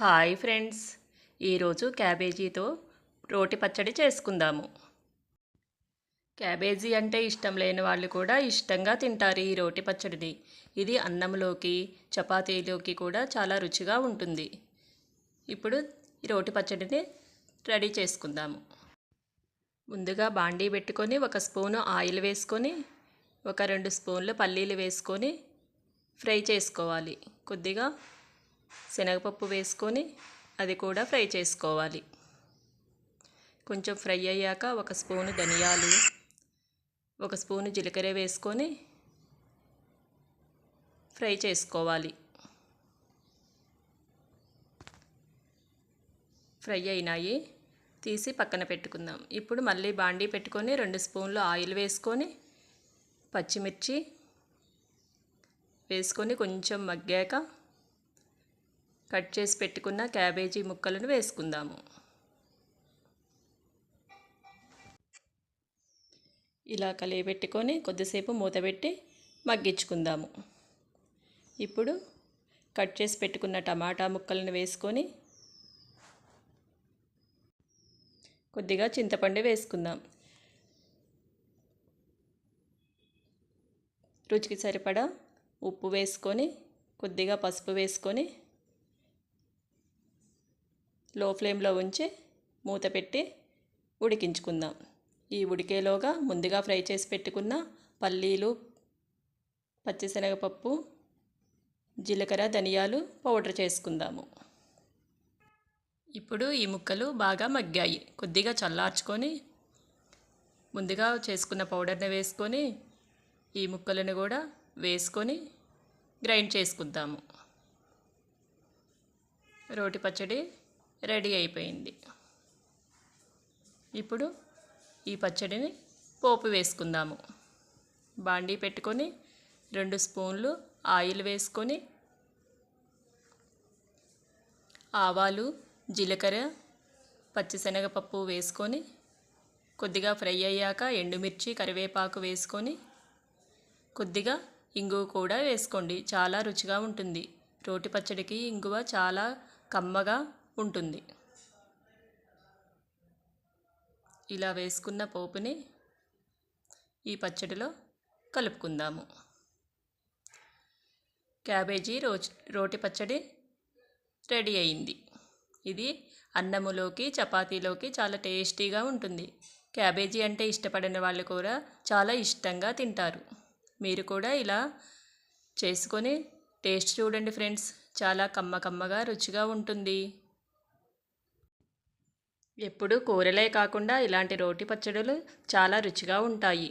Hi friends. ఈరోజు క్యాబేజీతో రోటి పచ్చడి చేసుకుందాము. క్యాబేజీ అంటే ఇష్టం లేని వాళ్ళు కూడా ఇష్టంగా తింటారు ఈ రోటి పచ్చడిని. ఇది అన్నంలోకి చపాతీలోకి కూడా చాలా రుచిగా ఉంటుంది. ఇప్పుడు ఈ రోటి పచ్చడిని రెడీ చేసుకుందాము. ముందుగా బాండీ పెట్టుకొని ఒక స్పూను ఆయిల్ వేసుకొని ఒక రెండు స్పూన్లు పల్లీలు వేసుకొని ఫ్రై చేసుకోవాలి. కొద్దిగా శనగపప్పు వేసుకొని అది కూడా ఫ్రై చేసుకోవాలి. కొంచెం ఫ్రై అయ్యాక ఒక స్పూను ధనియాలు ఒక స్పూను జీలకర్ర వేసుకొని ఫ్రై చేసుకోవాలి. ఫ్రై అయినాయి. తీసి పక్కన పెట్టుకుందాం. ఇప్పుడు మళ్ళీ బాండీ పెట్టుకొని రెండు స్పూన్లు ఆయిల్ వేసుకొని పచ్చిమిర్చి వేసుకొని కొంచెం మగ్గాక కట్ చేసి పెట్టుకున్న క్యాబేజీ ముక్కలను వేసుకుందాము. ఇలా కలియబెట్టుకొని కొద్దిసేపు మూతబెట్టి మగ్గించుకుందాము. ఇప్పుడు కట్ చేసి పెట్టుకున్న టమాటా ముక్కలను వేసుకొని కొద్దిగా చింతపండు వేసుకుందాం. రుచికి సరిపడా ఉప్పు వేసుకొని కొద్దిగా పసుపు వేసుకొని లో ఫ్లేమ్లో ఉంచి మూత పెట్టి ఉడికించుకుందాం. ఈ ఉడికేలోగా ముందుగా ఫ్రై చేసి పెట్టుకున్న పల్లీలు పచ్చిశనగపప్పు జీలకర్ర ధనియాలు పౌడర్ చేసుకుందాము. ఇప్పుడు ఈ ముక్కలు బాగా మగ్గాయి. కొద్దిగా చల్లార్చుకొని ముందుగా చేసుకున్న పౌడర్ని వేసుకొని ఈ ముక్కలను కూడా వేసుకొని గ్రైండ్ చేసుకుందాము. రోటి పచ్చడి రెడీ అయిపోయింది. ఇప్పుడు ఈ పచ్చడిని పోపు వేసుకుందాము. బాండీ పెట్టుకొని రెండు స్పూన్లు ఆయిల్ వేసుకొని ఆవాలు జీలకర్ర పచ్చిశనగపప్పు వేసుకొని కొద్దిగా ఫ్రై అయ్యాక ఎండుమిర్చి కరివేపాకు వేసుకొని కొద్దిగా ఇంగువ కూడా వేసుకోండి. చాలా రుచిగా ఉంటుంది. రోటి పచ్చడికి ఇంగువ చాలా కమ్మగా ఉంటుంది. ఇలా వేసుకున్న పోపుని ఈ పచ్చడిలో కలుపుకుందాము. క్యాబేజీ రోజ్ రోటి పచ్చడి రెడీ అయింది. ఇది అన్నములోకి చపాతీలోకి చాలా టేస్టీగా ఉంటుంది. క్యాబేజీ అంటే ఇష్టపడిన వాళ్ళు కూడా చాలా ఇష్టంగా తింటారు. మీరు కూడా ఇలా చేసుకొని టేస్ట్ చూడండి ఫ్రెండ్స్. చాలా కమ్మ కమ్మగా రుచిగా ఉంటుంది. ఎప్పుడు కూరలే కాకుండా ఇలాంటి రోటి పచ్చడులు చాలా రుచిగా ఉంటాయి.